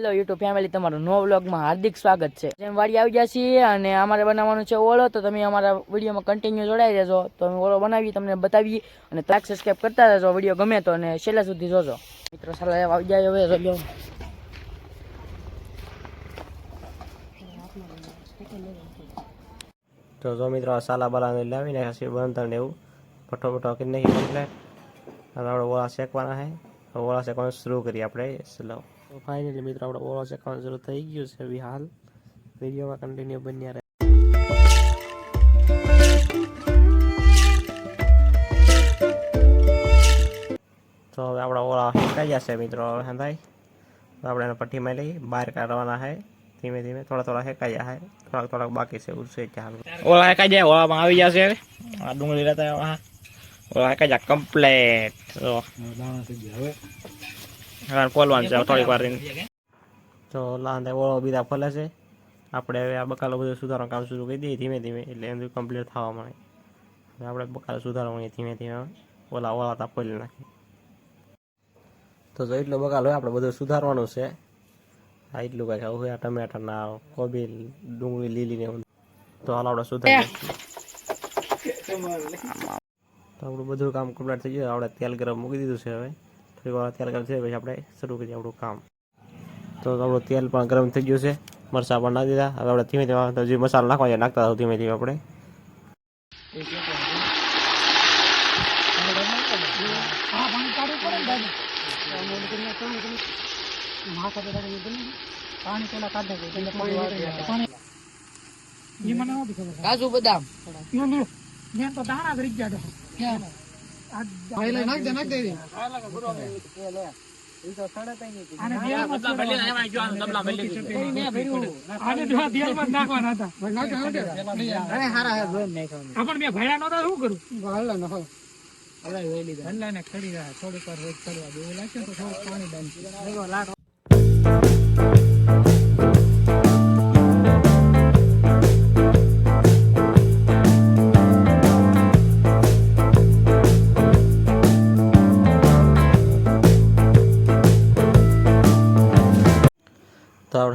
Hello YouTube family તમારું નવો વ્લોગમાં હાર્દિક સ્વાગત છે. જેમ વાડી આવી ગયા છીએ અને અમારે બનાવવાનું છે ઓળો, તો તમે અમારા વિડીયોમાં કન્ટિન્યુ જોડાઈ રહેજો. તો અમે ઓળો બનાવી, તમને બતાવીએ અને લાઈક સબસ્ક્રાઈબ કરતા રહેજો. વીડિયો ગમે તો અને છેલ્લા સુધી જોજો. મિત્રો સારા આવી જાય હવે તો જો મિત્રો સાલા બાલાને લાવી નાખ્યા છે બંધન ને એવું. ફટો ફટો કરી નાખી આપણે ઓળા શેકવાના છે. ઓળા શેકવાનું શરૂ કરીએ આપણે. સ્લો તો ફાઇનલી મિત્રો આપણે ઓળો શેકવાનું શરૂ થઈ ગયું છે હવે હાલ વિડીયોમાં કન્ટિન્યુ બન્યા રહે. તો હવે આપણા ઓળા શેકાઈ જશે મિત્રો હવે હંધાઈ તો આપણે એને પટ્ટીમાં લઈ બહાર કાઢવાના છે ધીમે ધીમે થોડા થોડા શેકાઈ જાય થોડાક થોડાક બાકી છે ઉરસે ચાલ. ઓલા હેકાઈ જાય ઓળામાં આવી જશે આ ડુંગળી રહેતા ઓલા હેકાઈ જાય કમ્પ્લેટ હવે. છે થોડીક વાર તો લાંદે ઓળો બીજા ફલે છે આપણે હવે આ બકાલો બધું સુધારવાનું કામ શરૂ કરી દઈએ ધીમે ધીમે એટલે એમ કમ્પ્લીટ થવા મળે આપણે બકાલો સુધારવાની ધીમે ધીમે ઓલા ઓલા તા ફોલી નાખીએ તો જો એટલો બકાલો હોય આપણે બધું સુધારવાનું છે આ એટલું કાંઈક આવું હોય આ ટમેટાના કોબી ડુંગળી લીલી ને એવું તો હાલ આપણે સુધારી તો આપણું બધું કામ કમ્પ્લીટ થઈ ગયું આપણે તેલ ગરમ મૂકી દીધું છે હવે થોડીક વાર તેલ ગરમ થઈ પછી આપણે શરૂ કરીએ આપણું કામ. તો આપણું તેલ પણ ગરમ થઈ ગયું છે. મરચાં પણ નાખી દીધા. હવે આપણે ધીમે ધીમે તો જે મસાલો નાખવા છે નાખતા ધીમે ધીમે આપણે. કાજુ બદામ. આપણ મેં ભયા નતા શું કરું? હલ્લા ને ખડી રહ્યા થોડીક વાર રોજ કરવા દેવું લાગશે તો થોડુંક પાણી ડાલ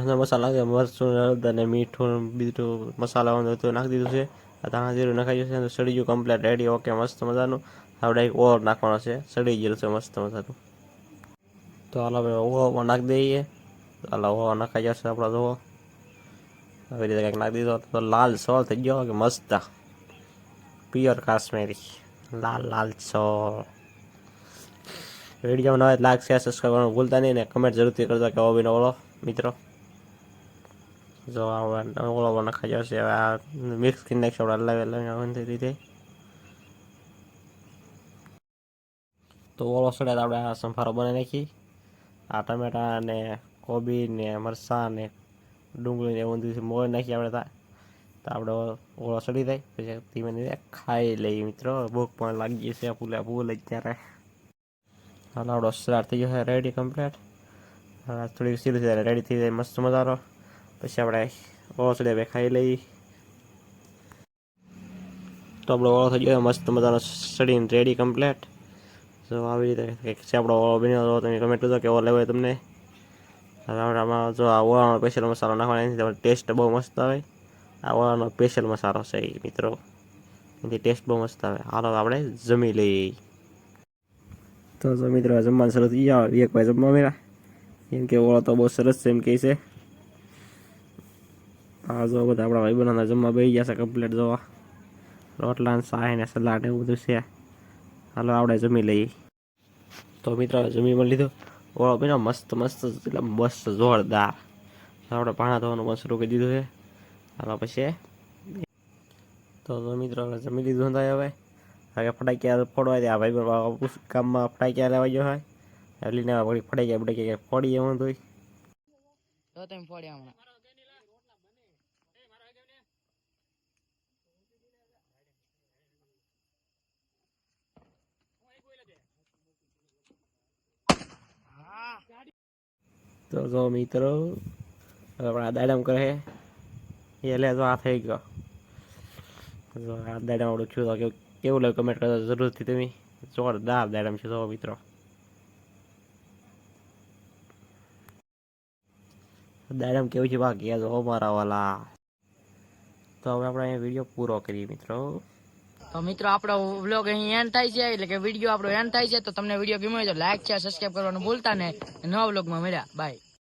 તો મસાલા કે મરચું અને મીઠું બીજું મસાલા બધું નાખી દીધું છે. આ ધાણા જીરું નાખાઈ છે સડી ગયું કમ્પ્લેટ રેડી ઓકે મસ્ત મજાનું. આપણે એક ઓવર નાખવાનો છે. સડી ગયેલું છે મસ્ત મજાનું. તો હાલ આપણે ઓવરમાં નાખી દઈએ. હાલ ઓવર નાખાઈ જશે આપણો જોવો. આવી રીતે કંઈક નાખી દીધો તો લાલ સોળ થઈ ગયો કે મસ્ત. પ્યોર કાશ્મીરી. લાલ લાલ સોળ વીડિયો નવા લાગશે સબસ્ક્રાઈબ કરવાનું ભૂલતા નહીં ને કમેન્ટ જરૂરથી કરજો કે ઓબીનો ઓળો મિત્રો. જો જશે હવે આ મિક્સ કરી નાખશું આપણે લાવે લાવીને રીતે તો ઓળો સડે આપણે આ સંભારો બનાવી નાખી આ ટમેટા ને કોબી ને મરચાં ને ડુંગળી ને એવું બધું મોળ નાખી આપણે તા તો આપણે ઓળો સડી જાય પછી ધીમે ધીમે ખાઈ લઈએ મિત્રો ભૂખ પણ લાગી છે ફૂલે ફૂલ અત્યારે હાલ આપણો સ્ટાર્ટ થઈ ગયો છે રેડી કમ્પ્લીટ થોડી સીલ રેડી થઈ જાય મસ્ત મજાનો પછી આપણે ઓળો બે ખાઈ લઈ. તો આપણો ઓળો થઈ ગયો, મસ્ત મજાનો સડીને રેડી કમ્પ્લેટ તો આવી રીતે કંઈક છે આપણો ઓળો બન્યો તો તમે કમેન્ટ કરજો કેવો લેવો તમને. આમાં જો આ ઓળાનો સ્પેશિયલ મસાલો નાખવાનો એનાથી ટેસ્ટ બહુ મસ્ત આવે. આ ઓળાનો સ્પેશિયલ મસાલો છે એ મિત્રો. એનાથી ટેસ્ટ બહુ મસ્ત આવે. હાલો આપણે જમી લઈએ. તો મિત્રો, જમવાનું શરૂ થઈ જાવ એક ભાઈ જમવા મેળા એમ કે ઓળો તો બહુ સરસ છે એમ કહે છે. આ જો બધા આપણા ભાઈ બનાવતા જમવા બેસી છે કમ્પ્લીટ જોવા રોટલા સાહી ને સલાડ એવું બધું છે. હાલો, આપણે જમી લઈએ. તો મિત્રો જમી પણ લીધો. ઓળો બીનો મસ્ત મસ્ત, એટલે મસ્ત જોરદાર. આપણે પાણા ધોવાનું પણ શરૂ કરી દીધું છે. હાલો, પછી. તો મિત્રો જમી લીધું થાય હવે. હવે ફટાકિયા ફોડવા દે. આ ભાઈ ગામમાં ફટાકિયા લેવા ગયો હોય. એટલે ફટાક્યા ફટાકિયા ફટાકિયા ફોડી એવું તો તો તમે ફોડ્યા હમણાં. તો જો મિત્રો આપણા આપણે દાડમ કરે એ લે તો આ થઈ ગયો. જો આ દાડામ આવડું છું તો કેવું લાગ્યું કમેન્ટ કરજો જરૂરથી તમે જોરદાર દાડમ છે જો મિત્રો. દાડામ કેવું છે બાકી? જો મારા વાલા. તો હવે આપણે અહીંયા વીડિયો પૂરો કરીએ મિત્રો. મિત્રો, આપણો વ્લોગ અહીં એન્ડ થાય છે, એટલે કે વીડિયો આપણો એન્ડ થાય છે, તો તમને વીડિયો ગમ્યો હોય તો લાઈક છે સબસ્ક્રાઈબ કરવાનું ભૂલતા ને નવા વ્લોગમાં મળ્યા. બાય